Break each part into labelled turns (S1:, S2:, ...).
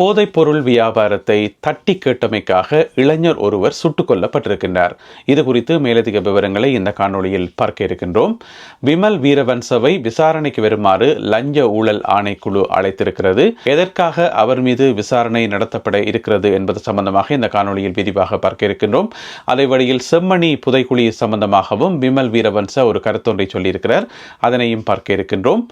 S1: போதைப்பொருள் வியாபாரத்தை தட்டி கேட்டமைக்காக இளைஞர் ஒருவர் சுட்டுக் கொல்லப்பட்டிருக்கின்றார். இது குறித்து மேலதிக விவரங்களை இந்த காணொளியில் பார்க்க இருக்கின்றோம். விமல் வீரவன்சவை விசாரணைக்கு வருமாறு லஞ்ச ஊழல் ஆணைக்குழு அழைத்திருக்கிறது. எதற்காக அவர் மீது விசாரணை நடத்தப்பட இருக்கிறது என்பது சம்பந்தமாக இந்த காணொளியில் விரிவாக பார்க்க இருக்கின்றோம். அதே வழியில் செம்மணி புதைக்குழி சம்பந்தமாகவும் விமல் வீரவன்ச ஒரு கருத்தொன்றை சொல்லியிருக்கிறார். அதனையும் பார்க்க இருக்கின்றோம்.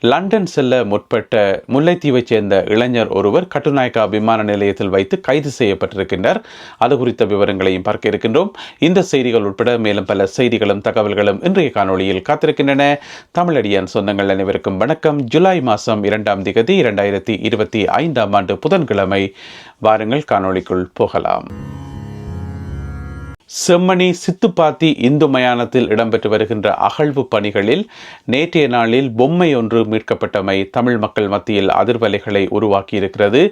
S1: லண்டன் செல்ல முற்பட்ட முல்லைத்தீவைச் சேர்ந்த இளைஞர் ஒருவர் கட்டுநாயக்கா விமான நிலையத்தில் வைத்து கைது செய்யப்பட்டிருக்கின்றார். அது குறித்த விவரங்களையும் பார்க்க இருக்கின்றோம். இந்த செய்திகள் உட்பட மேலும் பல செய்திகளும் தகவல்களும் இன்றைய காணொளியில் காத்திருக்கின்றன. தமிழடியான் சொந்தங்கள் அனைவருக்கும் வணக்கம். ஜூலை மாதம் இரண்டாம் திகதி இரண்டாயிரத்தி இருபத்தி ஐந்தாம் ஆண்டு புதன்கிழமை. வாருங்கள் காணொளிக்குள் போகலாம். செம்மணி சித்துப்பாத்தி இந்து மயானத்தில் இடம்பெற்று வருகின்ற அகழ்வு பணிகளில் நேற்றைய நாளில் பொம்மை ஒன்று மீட்கப்பட்டமை தமிழ் மக்கள் மத்தியில் அதிர்வலைகளை உருவாக்கியிருக்கிறது.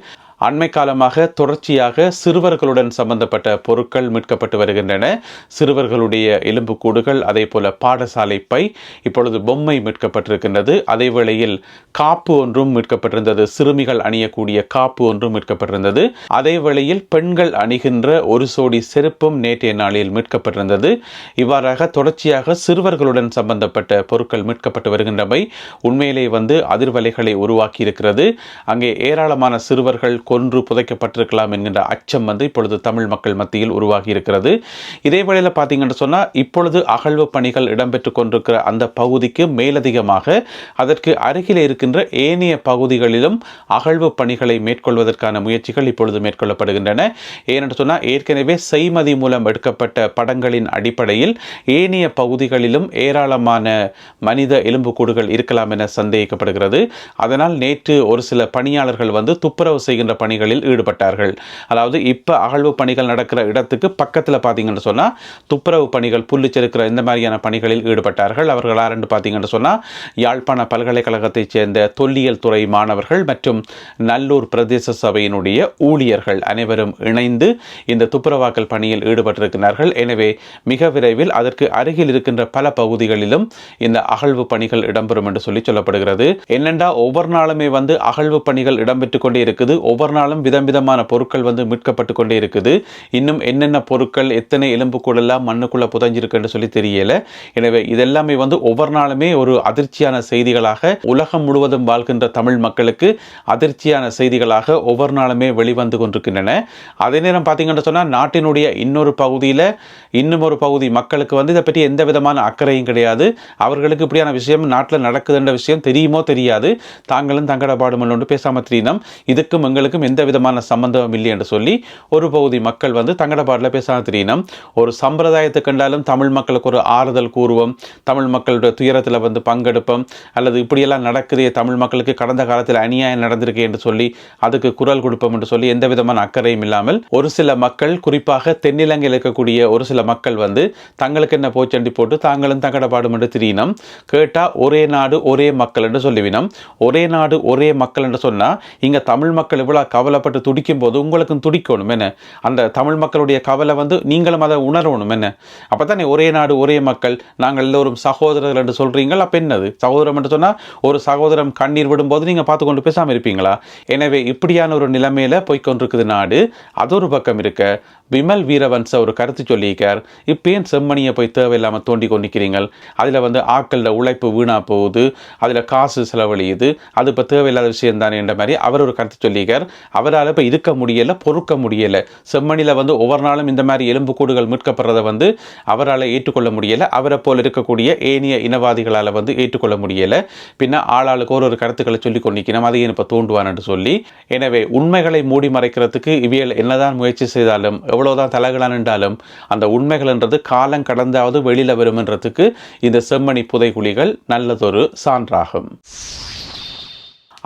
S1: அண்மை காலமாக தொடர்ச்சியாக சிறுவர்களுடன் சம்பந்தப்பட்ட பொருட்கள் மீட்கப்பட்டு வருகின்றன. சிறுவர்களுடைய எலும்புக்கூடுகள் அதே போல பாடசாலை பை இப்பொழுது பொம்மை மீட்கப்பட்டிருக்கின்றது. அதே வேளையில் காப்பு ஒன்றும் மீட்கப்பட்டிருந்தது. சிறுமிகள் அணியக்கூடிய காப்பு ஒன்றும் மீட்கப்பட்டிருந்தது. அதே வேளையில் பெண்கள் அணிகின்ற ஒரு சோடி செருப்பும் நேற்றைய நாளில் மீட்கப்பட்டிருந்தது. இவ்வாறாக தொடர்ச்சியாக சிறுவர்களுடன் சம்பந்தப்பட்ட பொருட்கள் மீட்கப்பட்டு வருகின்றமை உண்மையிலே வந்து அதிர்வலைகளை உருவாக்கி இருக்கிறது அங்கே ஏராளமான சிறுவர்கள் கொன்று புதைக்கப்பட்டிருக்கலாம் என்கின்ற அச்சம் வந்து இப்பொழுது தமிழ் மக்கள் மத்தியில் உருவாகி இருக்கிறது இதே வேளையில் பார்த்தீங்கன்னு சொன்னால் இப்பொழுது அகழ்வு பணிகள் இடம்பெற்று கொண்டிருக்கிற அந்த பகுதிக்கு மேலதிகமாக அதற்கு அருகில் இருக்கின்ற ஏனைய பகுதிகளிலும் அகழ்வு பணிகளை மேற்கொள்வதற்கான முயற்சிகள் இப்பொழுது மேற்கொள்ளப்படுகின்றன. ஏனென்று சொன்னால் ஏற்கனவே செய்மதி மூலம் எடுக்கப்பட்ட படங்களின் அடிப்படையில் ஏனைய பகுதிகளிலும் ஏராளமான மனித எலும்புக்கூடுகள் இருக்கலாம் என சந்தேகிக்கப்படுகிறது. அதனால் நேற்று ஒரு சில பணியாளர்கள் வந்து துப்புரவு செய்கின்ற பணிகளில் ஈடுபட்டார்கள். அதாவது இப்போ அகழ்வு பணிகள் நடக்கிற இடத்துக்கு பக்கத்தில் பார்த்தீங்கன்னு சொன்னால் துப்புரவு பணிகள் புல்லு செருக்கிற இந்த மாதிரியான பணிகளில் ஈடுபட்டார்கள். அவர்கள் ஆரண்டு பார்த்தீங்கன்னு சொன்னால் யாழ்ப்பாண பல்கலைக்கழகத்தைச் சேர்ந்த தொல்லியல் துறை மாணவர்கள் மற்றும் நல்லூர் பிரதேச சபையினுடைய ஊழியர்கள் அனைவரும் இணைந்து இந்த துப்புரவாக்கல் பணியில் ஈடுபட்டிருக்கிறார்கள். எனவே மிக விரைவில் அதற்கு அருகில் இருக்கின்ற பல பகுதிகளிலும் இந்த அகழ்வு பணிகள் இடம்பெறும் என்று சொல்லி சொல்லப்படுகிறது. என்னென்றா ஒவ்வொரு நாளுமே வந்து அகழ்வு பணிகள் இடம்பெற்று கொண்டே இருக்குது. ஒவ்வொரு நாளும் விதம் விதமான பொருட்கள் வந்து மீட்கப்பட்டு கொண்டே இருக்குது. இன்னும் என்னென்ன பொருட்கள் எத்தனை எலும்புக்கூடெல்லாம் மண்ணுக்குள்ளே புதஞ்சிருக்குன்னு சொல்லி தெரியல. எனவே இதெல்லாமே வந்து ஒவ்வொரு நாளுமே ஒரு அதிர்ச்சியான செய்திகளாக உலகம் முழுவதும் வாழ்கின்ற தமிழ் மக்களுக்கு அதிர்ச்சியான செய்திகளாக ஒவ்வொரு நாளுமே வெளிவந்து கொண்டிருக்கின்றன. அதே நேரம் பார்த்தீங்கன்னு சொன்னால் நாட்டினுடைய இன்னொரு பகுதியில் இன்னும் ஒரு பகுதி மக்களுக்கு வந்து இதை பற்றி எந்த விதமான அக்கறையும் கிடையாது. அவர்களுக்கு இப்படியான விஷயம் நாட்டில் நடக்குதுன்ற விஷயம் தெரியுமோ தெரியாது. தாங்களும் தங்கட பாடுமல் ஒன்று பேசாமல் திரினம் இதுக்கும் எங்களுக்கும் எந்த விதமான சம்பந்தம் இல்லை என்று சொல்லி ஒரு பகுதி மக்கள் வந்து தங்கட பாடல பேசாமல் திரினம் ஒரு சம்பிரதாயத்தை கண்டாலும் தமிழ் மக்களுக்கு ஒரு ஆறுதல் கூறுவோம். தமிழ் மக்களுடைய துயரத்தில் வந்து பங்கெடுப்போம். அல்லது இப்படியெல்லாம் நடக்குதே தமிழ் மக்களுக்கு கடந்த காலத்தில் அநியாயம் நடந்திருக்கு என்று சொல்லி அதுக்கு குரல் கொடுப்போம் என்று சொல்லி எந்த விதமான அக்கறையும் இல்லாமல் ஒரு சில மக்கள் குறிப்பாக தென்னிலங்கையில் இருக்கக்கூடிய ஒரு சில மக்கள் வந்து தங்களுக்கு என்ன போச்சண்டி போட்டு தாங்களும் தங்கட பாடும் என்று திரியினம் கேட்டால் ஒரே நாடு ஒரே மக்கள் என்று சொல்லிவினம். ஒரே நாடு ஒரே மக்கள் என்று சொன்னால் இங்கே தமிழ் மக்கள் இவ்வளோ கவலைப்பட்டு துடிக்கும் போது உங்களுக்கும் துடிக்கணும் என்ன? அந்த தமிழ் மக்களுடைய கவலை வந்து நீங்களும் அதை உணரணும் என்ன? அப்போ தானே ஒரே நாடு ஒரே மக்கள் நாங்கள் எல்லோரும் சகோதரர்கள் என்று சொல்கிறீங்கள் அப்போ என்னது? சகோதரம் என்று சொன்னால் ஒரு சகோதரம் கண்ணீர் விடும்போது நீங்கள் பார்த்து கொண்டு பேசாமல் இருப்பீங்களா? எனவே இப்படியான ஒரு நிலைமையில் போய்கொண்டிருக்குது நாடு. அது ஒரு பக்கம் இருக்க. விமல் வீரவன்ச ஒரு கருத்து சொல்லியிருக்கார். இப்போ ஏன் செம்மணியை போய் தேவையில்லாமல் தோண்டி கொண்டிருக்கிறீங்கள் அதில் வந்து ஆக்களில் உழைப்பு வீணாக போகுது. அதில் காசு செலவழியுது. அது இப்போ தேவையில்லாத விஷயம் தானே என்ற மாதிரி அவர் ஒரு கருத்து சொல்லியிருக்கார். அவரால் இப்போ இருக்க முடியலை பொறுக்க முடியலை. செம்மணியில் வந்து ஒவ்வொரு நாளும் இந்த மாதிரி எலும்புக்கூடுகள் மீட்கப்படுறதை வந்து அவரால் ஏற்றுக்கொள்ள முடியலை. அவரை போல் இருக்கக்கூடிய ஏனைய இனவாதிகளால் வந்து ஏற்றுக்கொள்ள முடியலை. பின்ன ஆளாளுக்கு ஒரு ஒரு கருத்துக்களை சொல்லி கொண்டிருக்கணும் அதையும் இப்போ தூண்டுவான்னு சொல்லி. எனவே உண்மைகளை மூடி மறைக்கிறதுக்கு இவியல் என்னதான் முயற்சி செய்தாலும் எவ்வளோதான் தலைகளாக நின்றாலும் அந்த உண்மைகள்ன்றது காலம் கடந்தாவது வெளியில் வரும்ன்றதுக்கு இந்த செம்மணி புதைகுழிகள் நல்லதொரு சான்றாகும்.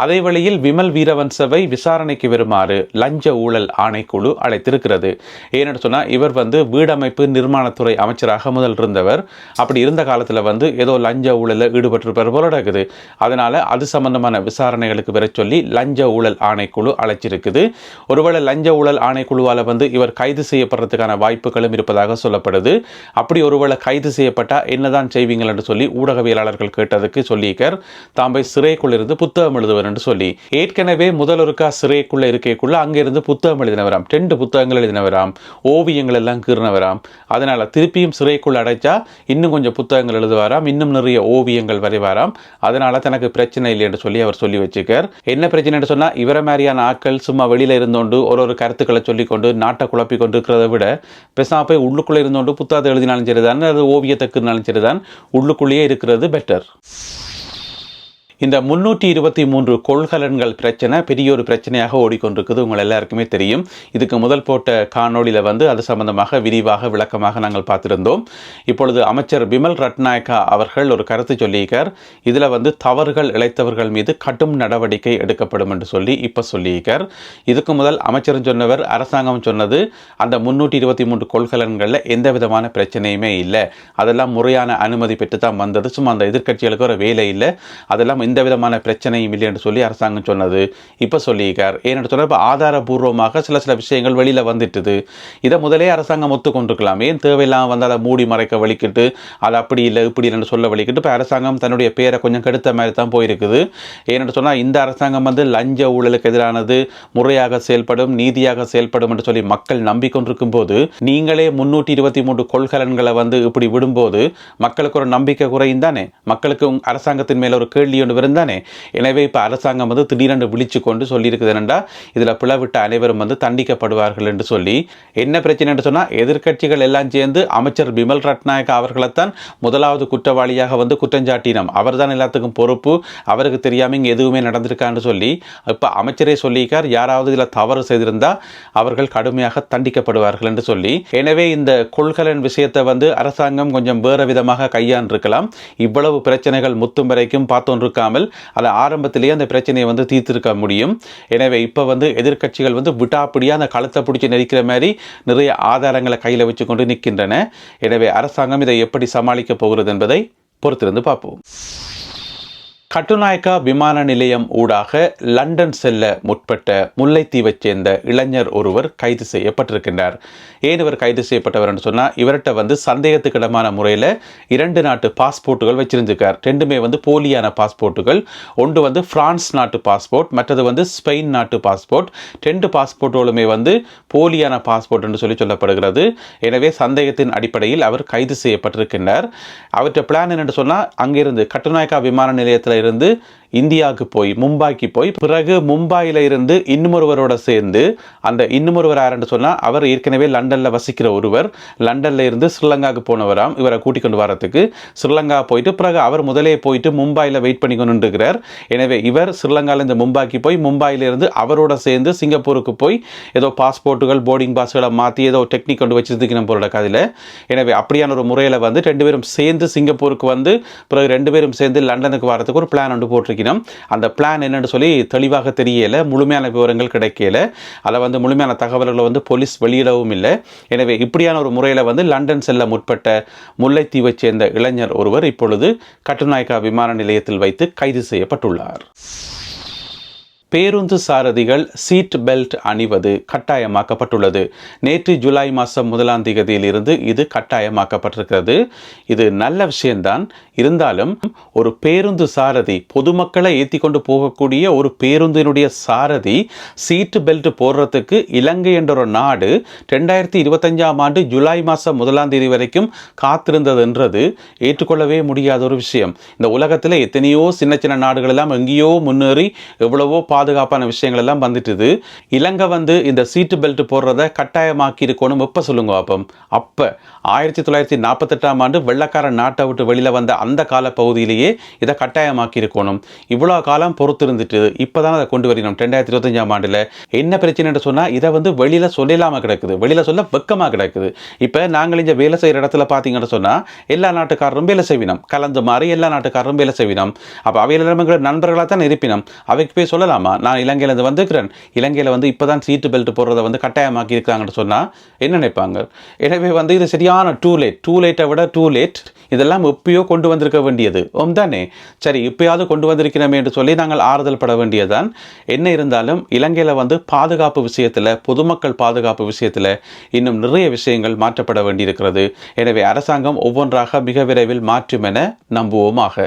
S1: அதே வழியில் விமல் வீரவன்சவை விசாரணைக்கு வருமாறு லஞ்ச ஊழல் ஆணைக்குழு அழைத்திருக்கிறது. ஏன்னு சொன்னால் இவர் வந்து வீடமைப்பு நிர்மாணத்துறை அமைச்சராக முதல் இருந்தவர். அப்படி இருந்த காலத்தில் வந்து ஏதோ லஞ்ச ஊழலில் ஈடுபட்டிருப்பார் போல இருக்குது அதனால் அது சம்பந்தமான விசாரணைகளுக்கு வர சொல்லி லஞ்ச ஊழல் ஆணைக்குழு அழைச்சிருக்குது. ஒருவேளை லஞ்ச ஊழல் ஆணைக்குழுவால் வந்து இவர் கைது செய்யப்படுறதுக்கான வாய்ப்புகளும் இருப்பதாக சொல்லப்படுது. அப்படி ஒருவேளை கைது செய்யப்பட்டால் என்னதான் செய்வீங்கள் என்று சொல்லி ஊடகவியலாளர்கள் கேட்டதுக்கு சொல்லியிருக்கார். தாம் போய் சிறைக்குள்ளிருந்து புத்தகம் எழுதுவர் என்று சொல்லி ஏற்கனவே முதலொருக்கா சிறைக்குள்ள இருக்கைக்குள்ள அங்கிருந்து புத்தகம் எழுதினவராம். ரெண்டு புத்தகங்கள் எழுதினவராம். ஓவியங்கள் எல்லாம் கீறினவராம். அதனால திருப்பியும் சிறைக்குள்ள அடைச்சா இன்னும் கொஞ்சம் புத்தகங்கள் எழுதுவாராம். இன்னும் நிறைய ஓவியங்கள் வரைவாராம். அதனால தனக்கு பிரச்சனை இல்லை என்று சொல்லி அவர் சொல்லி வச்சுக்கார். என்ன பிரச்சனைன்னு சொன்னா இவரை மாதிரியான ஆட்கள் சும்மா வெளியில இருந்தோண்டு ஒரு ஒரு கருத்துக்களை சொல்லிக்கொண்டு நாட்டை குழப்பி கொண்டு இருக்கிறத விட பேசாம போய் உள்ளுக்குள்ளே இருந்தோண்டு புத்தகத்தை எழுதினாலும் சரிதான் அது ஓவியத்தை கீறினாலும் சரிதான் உள்ளுக்குள்ளேயே இருக்கிறது பெட்டர் இந்த முன்னூற்றி இருபத்தி மூன்று கொள்கலன்கள் பிரச்சனை பெரிய ஒரு பிரச்சனையாக ஓடிக்கொண்டிருக்குது. உங்கள் எல்லாருக்குமே தெரியும். இதுக்கு முதல் போட்ட காணொளியில் வந்து அது சம்பந்தமாக விரிவாக விளக்கமாக நாங்கள் பார்த்துருந்தோம். இப்பொழுது அமைச்சர் பிமல் ரட்நாயக்கா அவர்கள் ஒரு கருத்து சொல்லியிருக்கார். இதில் வந்து தவறுகள் இழைத்தவர்கள் மீது கடும் நடவடிக்கை எடுக்கப்படும் என்று சொல்லி இப்போ சொல்லியிருக்கார். இதுக்கு முதல் அமைச்சர் சொன்னவர் அரசாங்கம் சொன்னது அந்த முன்னூற்றி இருபத்தி மூன்று கொள்கலன்களில் எந்த விதமான பிரச்சனையுமே இல்லை. அதெல்லாம் முறையான அனுமதி பெற்று தான் வந்தது. சும்மா அந்த எதிர்க்கட்சிகளுக்கு ஒரு வேலை இல்லை. அதெல்லாம் எந்த விதமான பிரச்சனையும் இல்லை என்று சொல்லி அரசாங்கம் சொன்னது. இப்போ சொல்லியிருக்கார். ஏன்னு சொன்னால் இப்போ ஆதாரபூர்வமாக சில சில விஷயங்கள் வெளியில் வந்துட்டுது. இதை முதலே அரசாங்கம் ஒத்துக்கொண்டிருக்கலாம். ஏன் தேவையில்லாமல் வந்து அதை மூடி மறைக்க வலிக்கிட்டு அது அப்படி இல்லை இப்படி இல்லைன்னு சொல்ல வலிக்கிட்டு இப்போ அரசாங்கம் தன்னுடைய பேரை கொஞ்சம் கெடுத்த மாதிரி தான் போயிருக்குது. ஏன்னு சொன்னால் இந்த அரசாங்கம் வந்து லஞ்ச ஊழலுக்கு எதிரானது முறையாக செயல்படும் நீதியாக செயல்படும் என்று சொல்லி மக்கள் நம்பிக்கொண்டிருக்கும் போது நீங்களே முன்னூற்றி இருபத்தி மூன்று கொள்கலன்களை வந்து இப்படி விடும்போது மக்களுக்கு ஒரு நம்பிக்கை குறையும் தானே? மக்களுக்கு அரசாங்கத்தின் மேல ஒரு கேள்வி ஒன்று வரும் தானே. எனவே இப்போ அரசாங்கம் வந்து திடீரென்று விழிச்சு கொண்டு சொல்லியிருக்குது என்னென்னா இதில் பிளவிட்ட அனைவரும் வந்து தண்டிக்கப்படுவார்கள் என்று சொல்லி என்ன பிரச்சனை என்று சொன்னால் எதிர்க்கட்சிகள் எல்லாம் சேர்ந்து அமைச்சர் பிமல் ரட்நாயக் அவர்களைத்தான் முதலாவது குற்றவாளியாக வந்து குற்றஞ்சாட்டினோம் அவர் தான் எல்லாத்துக்கும் பொறுப்பு அவருக்கு தெரியாமல் இங்கே எதுவுமே நடந்திருக்கான்னு சொல்லி இப்போ அமைச்சரே சொல்லியிருக்கார் யாராவது இதில் தவறு செய்திருந்தால் அவர்கள் கடுமையாக தண்டிக்கப்படுவார்கள் என்று சொல்லி. எனவே இந்த கொள்கலன் விஷயத்தை வந்து அரசாங்கம் கொஞ்சம் வேறு விதமாக கையாண்டிருக்கலாம். இவ்வளவு பிரச்சனைகள் முத்தும் வரைக்கும் இல்லாமல் அதை ஆரம்பத்திலேயே அந்த பிரச்சனையை வந்து தீர்த்திருக்க முடியும். எனவே இப்போ வந்து எதிர்க்கட்சிகள் வந்து விட்டாப்பிடியாக அந்த களத்தை பிடிச்சி நெரிக்கிற மாதிரி நிறைய ஆதாரங்களை கையில் வச்சு கொண்டு நிற்கின்றன எனவே அரசாங்கம் இதை எப்படி சமாளிக்கப் போகிறது என்பதை பொறுத்திருந்து பார்ப்போம். கட்டுநாயக்கா விமான நிலையம் ஊடாக லண்டன் செல்ல முற்பட்ட முல்லைத்தீவைச் சேர்ந்த இளைஞர் ஒருவர் கைது செய்யப்பட்டிருக்கின்றார். ஏன் இவர் கைது செய்யப்பட்டவர் என்று சொன்னால் இவர்கிட்ட வந்து சந்தேகத்துக்கிடமான முறையில் இரண்டு நாட்டு பாஸ்போர்ட்டுகள் வச்சிருந்துக்கார் ரெண்டுமே வந்து போலியான பாஸ்போர்ட்டுகள். ஒன்று வந்து பிரான்ஸ் நாட்டு பாஸ்போர்ட் மற்றது வந்து ஸ்பெயின் நாட்டு பாஸ்போர்ட். ரெண்டு பாஸ்போர்ட்டுகளுமே வந்து போலியான பாஸ்போர்ட் என்று சொல்லி சொல்லப்படுகிறது. எனவே சந்தேகத்தின் அடிப்படையில் அவர் கைது செய்யப்பட்டிருக்கின்றார். அவற்றை பிளான் என்னென்னு சொன்னால் அங்கிருந்து கட்டுநாயக்கா விமான நிலையத்தில் இருந்து இந்தியாவுக்கு போய் மும்பாய்க்கு போய் பிறகு மும்பாயில் இருந்து இன்னுமொருவரோட சேர்ந்து அந்த இன்னுமொருவர் யாருன்னு சொன்னால் அவர் ஏற்கனவே லண்டனில் வசிக்கிற ஒருவர் லண்டனில் இருந்து ஸ்ரீலங்காவுக்கு போனவராம் இவரை கூட்டிக் கொண்டு வரத்துக்கு ஸ்ரீலங்கா போயிட்டு பிறகு அவர் முதலே போயிட்டு மும்பாயில் வெயிட் பண்ணி கொண்டு இருக்கிறார் எனவே இவர் ஸ்ரீலங்காவிலேருந்து மும்பாய்க்கு போய் மும்பாயிலிருந்து அவரோட சேர்ந்து சிங்கப்பூருக்கு போய் ஏதோ பாஸ்போர்ட்டுகள் போர்டிங் பாஸ்களை மாற்றி ஏதோ டெக்னிக் கொண்டு வச்சுருக்கணும் போல கதையில் எனவே அப்படியான ஒரு முறையில் வந்து ரெண்டு பேரும் சேர்ந்து சிங்கப்பூருக்கு வந்து பிறகு ரெண்டு பேரும் சேர்ந்து லண்டனுக்கு வரத்துக்கு ஒரு பிளான் ஒன்று போட்டிருக்கணும் அந்த பிளான் என்னன்னு சொல்லி தெளிவாக தெரியல. முழுமையான விவரங்கள் கிடைக்கல. அதை வந்து முழுமையான தகவல்களை வந்து போலீஸ் வெளியிடவும் இல்லை. எனவே இப்படியான ஒரு முறையில் வந்து லண்டன் செல்ல முற்பட்ட முல்லைத்தீவைச் சேர்ந்த இளைஞர் ஒருவர் இப்பொழுது கட்டுநாயக்கா விமான நிலையத்தில் வைத்து கைது செய்யப்பட்டுள்ளார். பேருந்து சாரதிகள் சீட் பெல்ட் அணிவது கட்டாயமாக்கப்பட்டுள்ளது. நேற்று ஜூலை மாதம் முதலாம் தேதியிலிருந்து இது கட்டாயமாக்கப்பட்டிருக்கிறது. இது நல்ல விஷயம்தான். இருந்தாலும் ஒரு பேருந்து சாரதி பொதுமக்களை ஏற்றி கொண்டு போகக்கூடிய ஒரு பேருந்தினுடைய சாரதி சீட் பெல்ட் போடுறதுக்கு இலங்கை என்ற ஒரு நாடு ரெண்டாயிரத்தி இருபத்தஞ்சாம் ஆண்டு ஜூலை மாதம் முதலாம் தேதி வரைக்கும் காத்திருந்ததுன்றது ஏற்றுக்கொள்ளவே முடியாத ஒரு விஷயம். இந்த உலகத்தில் எத்தனையோ சின்ன சின்ன நாடுகள் எல்லாம் எங்கேயோ முன்னேறி எவ்வளவோ பாதுகாப்பான விஷயங்கள் எல்லாம் வந்துட்டுது. இலங்கை வந்து இந்த சீட்டு பெல்ட் போடுறத கட்டாயமாக்கி இருக்கணும் எப்போ சொல்லுங்க அப்பம் அப்போ ஆயிரத்தி தொள்ளாயிரத்தி நாற்பத்தெட்டாம் ஆண்டு வெள்ளக்கார நாட்டை விட்டு வெளியில் வந்த அந்த கால பகுதியிலேயே இதை கட்டாயமாக்கி இருக்கணும் இவ்வளோ காலம் பொறுத்து இருந்துட்டு இப்போ தான் அதை கொண்டு வரணும் ரெண்டாயிரத்தி இருபத்தஞ்சாம் ஆண்டில் என்ன பிரச்சனைன்னு சொன்னால் இதை வந்து வெளியில் சொல்லலாமல் கிடக்குது. வெளியில் சொல்ல வெக்கமாக கிடக்குது. இப்போ நாங்கள் இங்கே வேலை செய்கிற இடத்துல பார்த்தீங்கன்னு சொன்னால் எல்லா நாட்டுக்காரரும் வேலை செய்வினோம். கலந்து மாறி எல்லா நாட்டுக்காரரும் வேலை செய்வினோம். அப்போ அவையில் நண்பர்களாக தான் இருப்பினோம். அவைக்கு போய் சொல்லலாமா? நான் இலங்கையிலேருந்து வந்திருக்கிறேன். இலங்கையில் வந்து இப்போ தான் சீட்டு பெல்ட் போடுறத வந்து கட்டாயமாக்கி இருக்காங்கன்னு சொன்னால் என்ன நினைப்பாங்க? எனவே வந்து இது சரியான டூ லேட் டூ லேட்டை விட டூ லேட் இதெல்லாம் எப்பயோ கொண்டு வந்திருக்க வேண்டியது. ஓம் தானே? சரி இப்பயாவது கொண்டு வந்திருக்கிறோமே என்று சொல்லி நாங்கள் ஆறுதல் பட வேண்டியதுதான். என்ன இருந்தாலும் இலங்கையில் வந்து பாதுகாப்பு விஷயத்தில் பொதுமக்கள் பாதுகாப்பு விஷயத்தில் இன்னும் நிறைய விஷயங்கள் மாற்றப்பட வேண்டியிருக்கிறது. எனவே அரசாங்கம் ஒவ்வொன்றாக மிக விரைவில் மாற்றும் என நம்புவோமாக.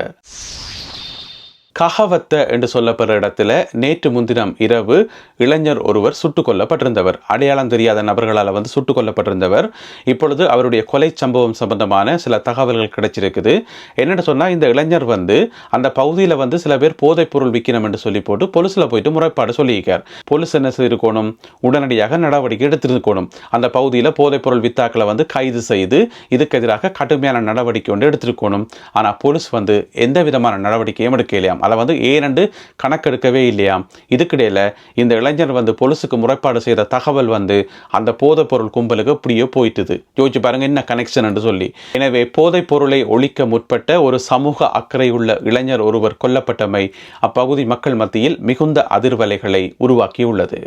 S1: கஹவத்த என்று சொல்லப்படுற இடத்துல நேற்று முன்தினம் இரவு இளைஞர் ஒருவர் சுட்டுக் கொல்லப்பட்டிருந்தவர் அடையாளம் தெரியாத நபர்களால் வந்து சுட்டுக் கொல்லப்பட்டிருந்தவர் இப்பொழுது அவருடைய கொலை சம்பவம் சம்பந்தமான சில தகவல்கள் கிடைச்சிருக்குது. என்னென்னு சொன்னால் இந்த இளைஞர் வந்து அந்த பகுதியில் வந்து சில பேர் போதைப் பொருள் விற்கணும் என்று சொல்லி போட்டு போலீஸில் போயிட்டு முறைப்பாடு சொல்லியிருக்கார். போலீஸ் என்ன செய்திருக்கணும்? உடனடியாக நடவடிக்கை எடுத்திருக்கணும். அந்த பகுதியில் போதைப் பொருள் வித்தாக்களை வந்து கைது செய்து இதுக்கு எதிராக கடுமையான நடவடிக்கை ஒன்று எடுத்திருக்கணும். ஆனால் போலீஸ் வந்து எந்த விதமான நடவடிக்கையும் எடுக்கலையாம். அதை வந்து ஏனென்று கணக்கெடுக்கவே இல்லையாம். இதுக்கிடையில் இந்த இளைஞர் வந்து போலீஸுக்கு முறைப்பாடு செய்த தகவல் வந்து அந்த போதைப் பொருள் கும்பலுக்கு இப்படியே போயிட்டுது. யோசிச்சு பாருங்க என்ன கனெக்ஷன் என்று சொல்லி. எனவே போதைப் பொருளை ஒழிக்க முற்பட்ட ஒரு சமூக அக்கறை உள்ள இளைஞர் ஒருவர் கொல்லப்பட்டமை அப்பகுதி மக்கள் மத்தியில் மிகுந்த அதிர்வலைகளை உருவாக்கியுள்ளது.